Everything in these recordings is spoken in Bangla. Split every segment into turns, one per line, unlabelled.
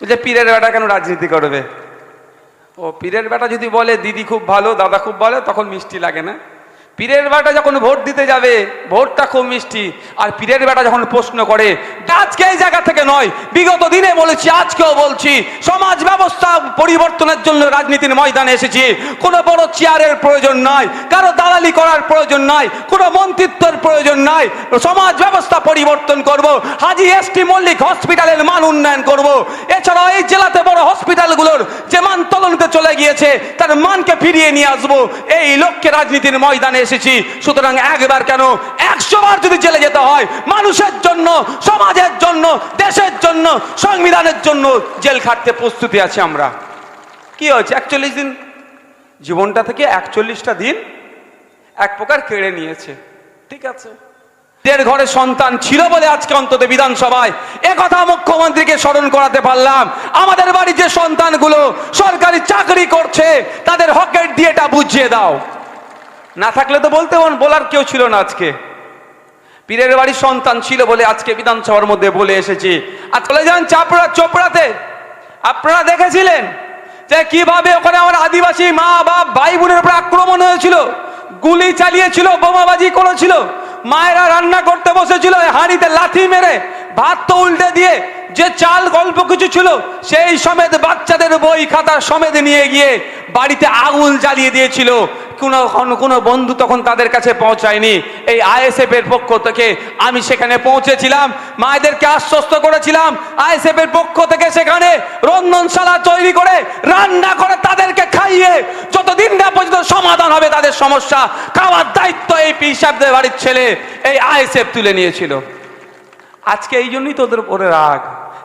যে পীরের বেটা কেন রাজনীতি করবে? ও, পীরের বেটা যদি বলে, দিদি খুব ভালো, দাদা খুব ভালো, তখন মিষ্টি লাগে না। পীরের বেটা যখন ভোট দিতে যাবে, ভোটটা খুব মিষ্টি। আর পীরের বেটা যখন প্রশ্ন করে আজকে এই জায়গা থেকে নয়? বিগত দিনে বলেছি, আজকেও বলছি, সমাজ ব্যবস্থা পরিবর্তনের জন্য রাজনীতির ময়দানে এসেছি। কোনো বড় চেয়ারের প্রয়োজন নাই, কারও দালালি করার প্রয়োজন নাই, কোনো মন্ত্রিত্বের প্রয়োজন নাই। সমাজ ব্যবস্থা পরিবর্তন করব, হাজি এস টি মল্লিক হসপিটালের মান উন্নয়ন করব। এছাড়াও এই জেলাতে বড় হসপিটালগুলোর যে মান তলনিতে চলে গিয়েছে, তার মানকে ফিরিয়ে নিয়ে আসব। এই লক্ষ্যে রাজনীতির ময়দানে এসেছি সুতরাং একবার কেন একশো বার যদি জেলে যেতে হয় মানুষের জন্য সমাজের জন্য দেশের জন্য সংবিধানের জন্য জেল খাটতে প্রস্তুতি আছি আমরা। কি হয়েছে? একচল্লিশ দিন? জীবনটা থেকে একচল্লিশটা দিন এক প্রকার কেড়ে নিয়েছে। ঠিক আছে। দেড় ঘরে সন্তান ছিল বলে আজকে অন্তত বিধানসভায় কথা মুখ্যমন্ত্রীকে স্মরণ করাতে পারলাম। আমাদের বাড়ির যে সন্তানগুলো সরকারি চাকরি করছে তাদের হকের দিয়েটা বুঝিয়ে দাও। না থাকলে তো বলতে বলার কেউ ছিল না আজকে। পীরের বাড়ির সন্তান ছিল বলে আজকে বিধানসভার মধ্যে বলে এসেছি। আর চলে যান চাপড়া চোপড়াতে। আপনারা দেখেছিলেন যে কীভাবে ওখানে আমার আদিবাসী মা, বাপ ভাই বোনের উপর আক্রমণ হয়েছিল, গুলি চালিয়েছিল, বোমাবাজি করেছিল, মায়েরা রান্না করতে বসেছিল হাঁড়িতে লাথি মেরে, ভাত তো উল্টে দিয়ে যে চাল গল্প কিছু ছিল, সেই সমেত বাচ্চাদের বই খাতা সমেত নিয়ে গিয়ে বাড়িতে আগুন জ্বালিয়ে দিয়েছিল। কোনো কোনো- বন্ধু তখন তাদের কাছে পৌঁছায়নি। এই আইএসএফ এর পক্ষ থেকে আমি সেখানে পৌঁছেছিলাম, মায়েদেরকে আশ্বস্ত করেছিলাম, আইএসএফ এর পক্ষ থেকে সেখানে রন্ধনশালা তৈরি করে, রান্না করে তাদেরকে খাইয়ে যতদিন না পর্যন্ত সমাধান হবে তাদের সমস্যা, খাওয়ার দায়িত্ব এই পি সাহেবদের বাড়ির ছেলে, এই আইএসএফ তুলে নিয়েছিল। আজকে এই জন্যই তোদের উপরে রাগ।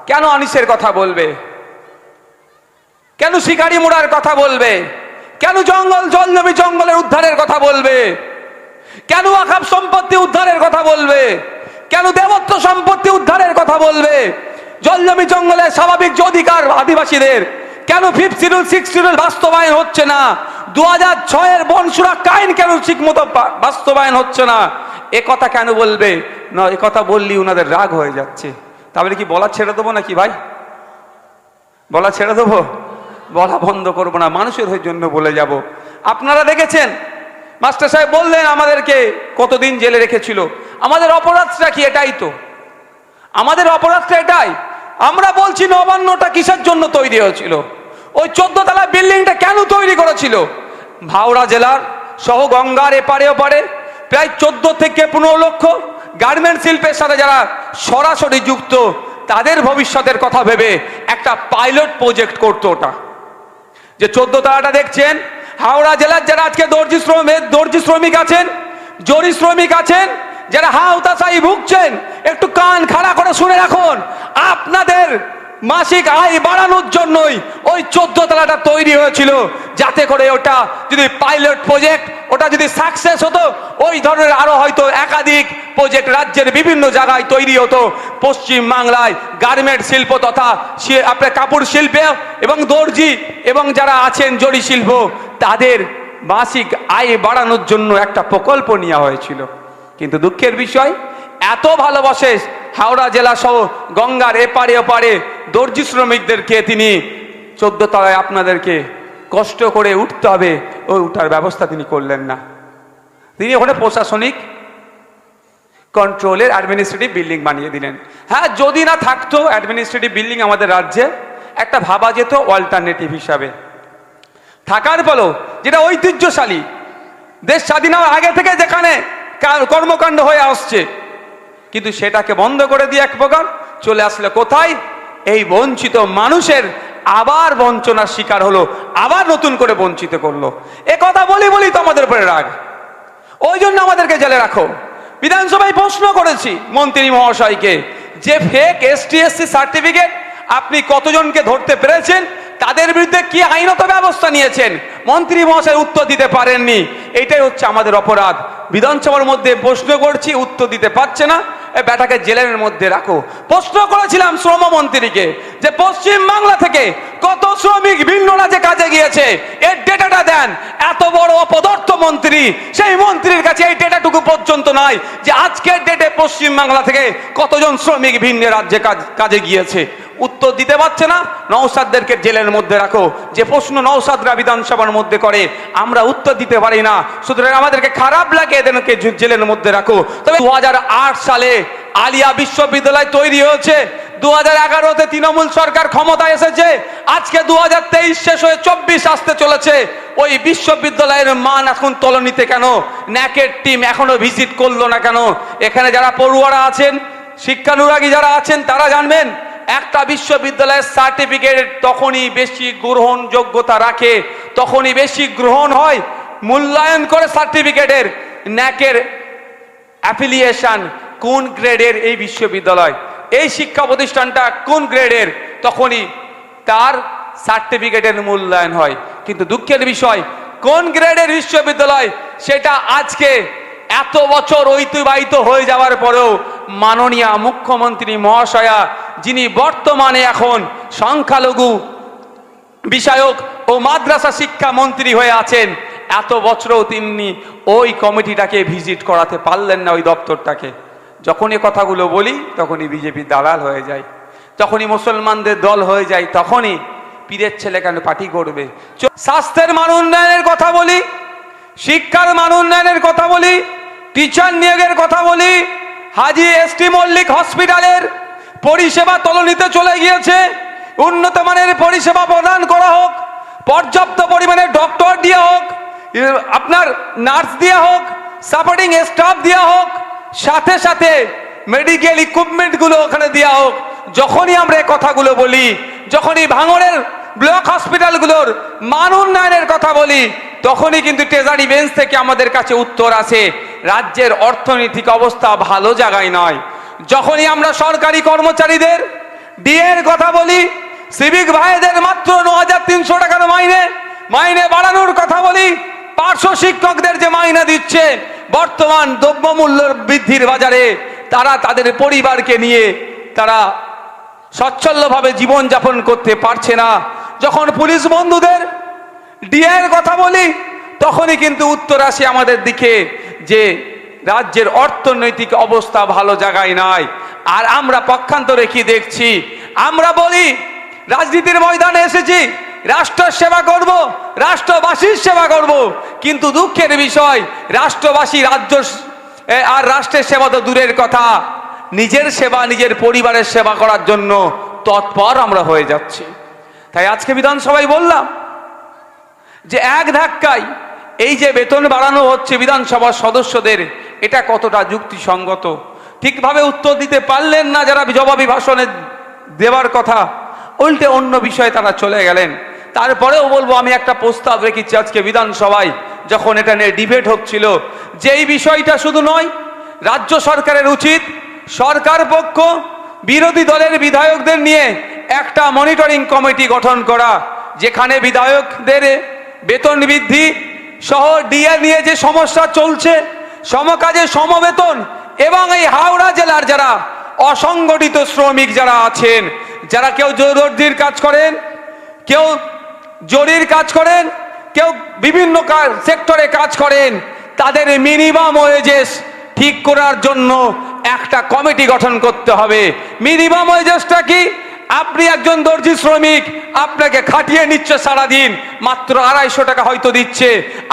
কেন আনিসের কথা বলবে? কেন শিকারি মোড়ার কথা বলবে? কেন জঙ্গল, জল জমি জঙ্গলের উদ্ধারের কথা বলবে? কেন আকাব সম্পত্তি উদ্ধারের কথা বলবে? কেন দেবত্ব সম্পত্তি উদ্ধারের কথা বলবে? জল জমি জঙ্গলের স্বাভাবিক অধিকার আদিবাসীদের, কেন ফিফথ শিডিউল সিক্স শিডিউল বাস্তবায়ন হচ্ছে না? দু হাজার ছয়ের বন সুরক্ষা আইন কেন ঠিক মতো বাস্তবায়ন হচ্ছে না? এ কথা কেন বলবে? না, এ কথা বললি ওনাদের রাগ হয়ে যাচ্ছে। তাহলে কি বলা ছেড়ে দেবো নাকি ভাই? বলা ছেড়ে দেবো? বলা বন্ধ করব না, মানুষের হয়ে জন্য বলে যাব। আপনারা দেখেছেন? মাস্টার সাহেব বললেন আমাদেরকে কতদিন জেলে রেখেছিল। আমাদের অপরাধটা কি এটাই তো? আমাদের অপরাধটা এটাই। আমরা বলছি নবান্নটা কিসের জন্য তৈরি হয়েছিল? ওই চোদ্দ তলা বিল্ডিংটা কেন তৈরি করেছিল? ভাওড়া জেলার সহ গঙ্গার এপারে ওপারে প্রায় চোদ্দ থেকে পনেরো লক্ষ গার্মেন্ট শিল্পের সাথে যারা সরাসরি যুক্ত, তাদের ভবিষ্যতের কথা ভেবে একটা পাইলট প্রজেক্ট করতো ওটা। যে চোদ্দ তালাটা দেখছেন, হাওড়া জেলার যারা আজকে দর্জি শ্রমিক দর্জি শ্রমিক আছেন, জরি শ্রমিক আছেন, যারা হাওতাশাই ভুগছেন, একটু কান খাড়া করে শুনে রাখুন, আপনাদের মাসিক আয় বাড়ানোর জন্যই ওই চোদ্দ তলাটা তৈরি হয়েছিল। যাতে করে ওটা যদি পাইলট প্রজেক্ট ওটা যদি সাকসেস হতো, ওই ধরনের আরও হয়তো একাধিক প্রজেক্ট রাজ্যের বিভিন্ন জায়গায় তৈরি হতো। পশ্চিম বাংলায় গার্মেন্ট শিল্প তথা আপনার কাপড় শিল্পে এবং দর্জি এবং যারা আছেন জরি শিল্প, তাদের মাসিক আয় বাড়ানোর জন্য একটা প্রকল্প নেওয়া হয়েছিল। কিন্তু দুঃখের বিষয়, এত ভালোবাসে হাওড়া জেলা সহ গঙ্গার এপারে ওপারে দর্জি শ্রমিকদেরকে তিনি চোদ্দ তলায় আপনাদেরকে কষ্ট করে উঠতে হবে, ওই উঠার ব্যবস্থা তিনি করলেন না। তিনি ওখানে প্রশাসনিক কন্ট্রোলের অ্যাডমিনিস্ট্রেটিভ বিল্ডিং বানিয়ে দিলেন। হ্যাঁ যদি না থাকতো অ্যাডমিনিস্ট্রেটিভ বিল্ডিং আমাদের রাজ্যে, একটা ভাবা যেত অল্টারনেটিভ হিসাবে। থাকার ফলেও যেটা ঐতিহ্যশালী, দেশ স্বাধীন হওয়ার আগে থেকে যেখানে কর্মকাণ্ড হয়ে আসছে, কিন্তু সেটাকে বন্ধ করে দিয়ে এক প্রকার চলে আসলে। কোথায়? এই বঞ্চিত মানুষের আবার বঞ্চনার শিকার হলো, আবার নতুন করে বঞ্চিত করল। এ কথা বলি বলি তো আমাদের উপরে রাগ। ওই জন্য আমাদেরকে জেলে রাখো। বিধানসভায় প্রশ্ন করেছি মন্ত্রী মহাশয়কে যে ফেক এসটিএসসি সার্টিফিকেট আপনি কতজনকে ধরতে পেরেছেন, তাদের বিরুদ্ধে কি আইনত ব্যবস্থা নিয়েছেন? মন্ত্রী মহাশয় উত্তর দিতে পারেননি। এটাই হচ্ছে আমাদের অপরাধ। বিধানসভার মধ্যে প্রশ্ন করছি, উত্তর দিতে পারছে না। এ বেটাকে জেলের মধ্যে রাখো। প্রশ্ন করেছিলাম শ্রমমন্ত্রীকে যে পশ্চিম বাংলা থেকে কত শ্রমিক ভিন্ন রাজ্যে কাজে গিয়েছে? এর ডেটাটা দেন। এত বড় অপদার্থ মন্ত্রী, সেই মন্ত্রীর কাছে এই ডেটাটুকু পর্যন্ত নাই যে আজকের ডেটে পশ্চিম বাংলা থেকে কতজন শ্রমিক ভিন্ন রাজ্যে কাজে গিয়েছে। উত্তর দিতে পারছে না। নৌসাদদেরকে জেলের মধ্যে রাখো। যে প্রশ্ন নৌসাদরা বিধানসভার মধ্যে করে, আমরা উত্তর দিতে পারি না। সুতরাং আমাদেরকে খারাপ লাগে এদেরকে জেলের মধ্যে রাখো। তবে দু হাজার আট সালে আলিয়া বিশ্ববিদ্যালয় তৈরি হয়েছে। দু হাজার এগারোতে তৃণমূল সরকার ক্ষমতা এসেছে। আজকে দু হাজার তেইশ শেষ হয়ে চব্বিশ আসতে চলেছে। ওই বিশ্ববিদ্যালয়ের মান এখন তলনিতে কেন? ন্যাকের টিম এখনও ভিজিট করল না কেন? এখানে যারা পড়ুয়ারা আছেন, শিক্ষানুরাগী যারা আছেন, তারা জানবেন একটা বিশ্ববিদ্যালয়ের সার্টিফিকেট তখনই বেশি গ্রহণযোগ্যতা রাখে, তখনই বেশি গ্রহণ হয়, মূল্যায়ন করে সার্টিফিকেটের ন্যাকের অ্যাফিলিয়েশন কোন গ্রেডের এই বিশ্ববিদ্যালয়, এই শিক্ষা প্রতিষ্ঠানটা কোন গ্রেডের, তখনই তার সার্টিফিকেটের মূল্যায়ন হয়। কিন্তু দুঃখের বিষয়, কোন গ্রেডের বিশ্ববিদ্যালয় সেটা আজকে এত বছর ঐতিবাহিত হয়ে যাওয়ার পরেও মাননীয় মুখ্যমন্ত্রী মহাশয়া, যিনি বর্তমানে এখন সংখ্যালঘু বিষয়ক ও মাদ্রাসা শিক্ষা মন্ত্রী হয়ে আছেন, এত বছরও তিনি ওই কমিটিটাকে ভিজিট করাতে পারলেন না, ওই দপ্তরটাকে। যখন এ কথাগুলো বলি, তখনই বিজেপি দালাল হয়ে যায়। যখনই মুসলমানদের দল হয়ে যায়, তখনই পীরের ছেলে কেন পার্টি করবে? স্বাস্থ্যের মান উন্নয়নের কথা বলি, শিক্ষার মান উন্নয়নের কথা বলি, টিচার নিয়োগের কথা বলি হাজি এস টি মল্লিক হসপিটালের পরিষেবা তলনিতে চলে গিয়েছে। উন্নত মানের পরিষেবা প্রদান করা হোক, পর্যাপ্ত পরিমাণে ডক্টর দেওয়া হোক আপনার নার্স দেওয়া হোক, সাপোর্টিং স্টাফ দেওয়া হোক, সাথে সাথে মেডিকেল ইকুইপমেন্টগুলো ওখানে দেওয়া হোক। যখনই আমরা এই কথাগুলো বলি, যখনই ভাঙড়ের ব্লক হসপিটালগুলোর মান উন্নয়নের কথা বলি, তখনই কিন্তু ট্রেজারি বেঞ্চ থেকে আমাদের কাছে উত্তর আসে। রাজ্যের অর্থনৈতিক অবস্থা ভালো জায়গায় নয়। যখনই আমরা সরকারি কর্মচারীদের ডিএর কথা বলি সিভিক ভাইদের মাত্র ন হাজার তিনশো টাকার মাইনে মাইনে বাড়ানোর কথা বলি, পার্শ্ব শিক্ষকদের যে মাইনে দিচ্ছে, বর্তমান দ্রব্যমূল্য বৃদ্ধির বাজারে তারা তাদের পরিবারকে নিয়ে তারা সচ্ছলভাবে জীবনযাপন করতে পারছে না। যখন পুলিশ বন্ধুদের ডিএর কথা বলি, তখনই কিন্তু উত্তর আসে আমাদের দিকে। যে রাজ্যের অর্থনৈতিক অবস্থা ভালো জায়গায় নাই। আর আমরা পক্ষান্তরে কি দেখছি? আমরা বলি, রাজনীতির ময়দানে এসেছি রাষ্ট্র সেবা করব, রাষ্ট্রবাসীর সেবা করব। কিন্তু দুঃখের বিষয়, রাষ্ট্রবাসী রাজ্য আর রাষ্ট্রের সেবা তো দূরের কথা। নিজের সেবা, নিজের পরিবারের সেবা করার জন্য তৎপর আমরা হয়ে যাচ্ছি। তাই আজকে বিধানসভায় বললাম যে এক ধাক্কায় এই যে বেতন বাড়ানো হচ্ছে বিধানসভার সদস্যদের, এটা কতটা যুক্তিসঙ্গত? ঠিকভাবে উত্তর দিতে পারলেন না যারা জবাবি ভাষণে দেওয়ার কথা, উল্টে অন্য বিষয়ে তারা চলে গেলেন। তারপরেও বলব, আমি একটা প্রস্তাব রেখেছি আজকে বিধানসভায়, যখন এটা নিয়ে ডিবেট হচ্ছিল। যে এই বিষয়টা শুধু নয়, রাজ্য সরকারের উচিত, সরকার পক্ষ, বিরোধী দলের বিধায়কদের নিয়ে একটা মনিটরিং কমিটি গঠন করা, যেখানে বিধায়কদের বেতন বৃদ্ধি সহ ডিএ নিয়ে যে সমস্যা চলছে, সমকাজে সমবেতন, এবং এই হাওড়া জেলার যারা অসংগঠিত শ্রমিক যারা আছেন, যারা কেউ দর্জির কাজ করেন, কেউ জরির কাজ করেন, কেউ বিভিন্ন সেক্টরে কাজ করেন, তাদের মিনিমাম ওয়েজেস ঠিক করার জন্য একটা কমিটি গঠন করতে হবে। মিনিমাম ওয়েজেসটা কি? আপনি একজন দর্জি শ্রমিক, আপনাকে খাটিয়ে নিচ্ছে সারাদিন, মাত্র আড়াইশো টাকা হয়তো দিচ্ছে।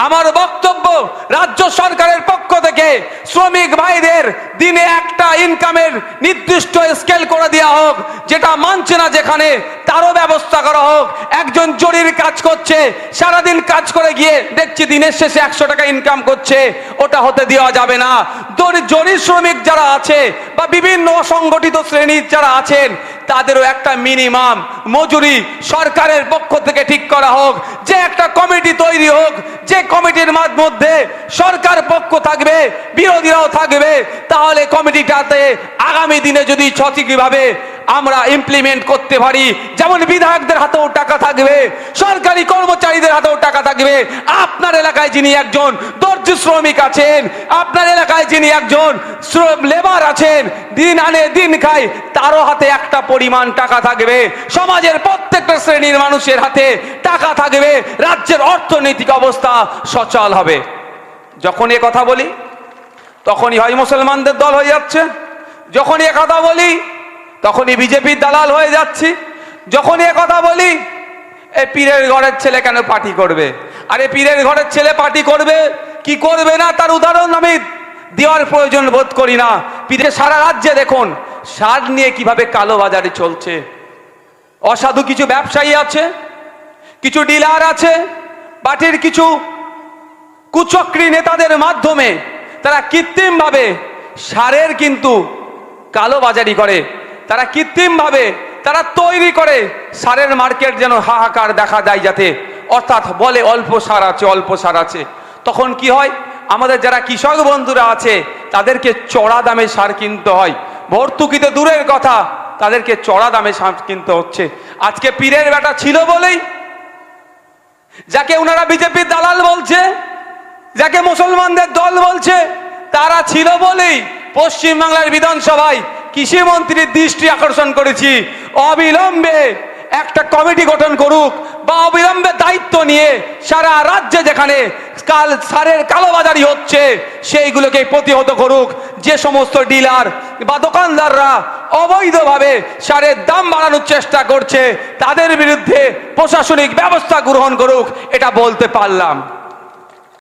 আমার বক্তব্য রাজ্য সরকারের পক্ষ থেকে শ্রমিক ভাইদের দিনে একটা ইনকামের নির্দিষ্ট স্কেল করে দেওয়া হোক, যেটা মানছে না যেখানে তারও ব্যবস্থা করা হোক। একজন জরির কাজ করছে, সারাদিন কাজ করে গিয়ে দেখছি দিনের শেষে একশো টাকা ইনকাম করছে, ওটা হতে দেওয়া যাবে না। জরি শ্রমিক যারা আছে বা বিভিন্ন অসংগঠিত শ্রেণির যারা আছেন, তাদেরও একটা মিনিমাম মজুরি সরকারের পক্ষ থেকে ঠিক করা হোক। যে একটা কমিটি তৈরি হোক, যে কমিটির মধ্যে সরকার পক্ষ থাকবে, বিরোধীরাও থাকবে, তাহলে কমিটিটাতে আগামী দিনে যদি সঠিকভাবে আমরা ইমপ্লিমেন্ট করতে পারি। যেমন বিধায়কদের হাতেও টাকা থাকবে, সরকারি কর্মচারীদের হাতেও টাকা থাকবে। আপনার এলাকায় যিনি একজন দর্জি শ্রমিক আছেন, আপনার এলাকায় যিনি একজন লেবার আছেন, দিন আনে দিন খায়, তারও হাতে একটা পরিমাণ টাকা থাকবে। সমাজের প্রত্যেকটা শ্রেণির মানুষের হাতে টাকা থাকবে। রাজ্যের অর্থনৈতিক অবস্থা সচল হবে। যখন এ কথা বলি, তখনই হয় মুসলমানদের দল হয়ে যাচ্ছে। যখনই এ কথা বলি তখনই বিজেপির দালাল হয়ে যাচ্ছি। যখনই কথা বলি, এ পীরের ঘরের ছেলে কেন পার্টি করবে? আরে পীরের ঘরের ছেলে পার্টি করবে, কি করবে না? তার উদাহরণ আমি দেওয়ার প্রয়োজন বোধ করি না। পীরে সারা রাজ্যে দেখুন, সার নিয়ে কীভাবে কালো বাজারে চলছে। অসাধু কিছু ব্যবসায়ী আছে, কিছু ডিলার আছে, পার্টির কিছু কুচক্রী নেতাদের মাধ্যমে তারা কৃত্রিমভাবে সারের কিন্তু কালোবাজারি করে। তারা কৃত্রিমভাবে তারা তৈরি করে, সারের মার্কেট যেন হাহাকার দেখা যায় যাতে। অর্থাৎ বলে অল্প সার আছে, অল্প সার আছে। তখন কি হয়? আমাদের যারা কৃষক বন্ধুরা আছে, তাদেরকে চড়া দামে সার কিনতে হয়। ভর্তুকিতে দূরের কথা, তাদেরকে চড়া দামে সার কিনতে হচ্ছে। আজকে পীরের বেটা ছিল বলেই, যাকে ওনারা বিজেপির দালাল বলছে, যাকে মুসলমানদের দল বলছে, তারা ছিল বলেই পশ্চিমবাংলার বিধানসভায় কৃষি মন্ত্রীর দৃষ্টি আকর্ষণ করেছি। অবিলম্বে একটা কমিটি গঠন করুক বা অবিলম্বে দায়িত্ব নিয়ে সারা রাজ্যে যেখানে কাল সারের কালোবাজারি হচ্ছে, সেইগুলোকে প্রতিহত করুক। যে সমস্ত ডিলার বা দোকানদাররা অবৈধভাবে সারের দাম বাড়ানোর চেষ্টা করছে, তাদের বিরুদ্ধে প্রশাসনিক ব্যবস্থা গ্রহণ করুক, এটা বলতে পারলাম।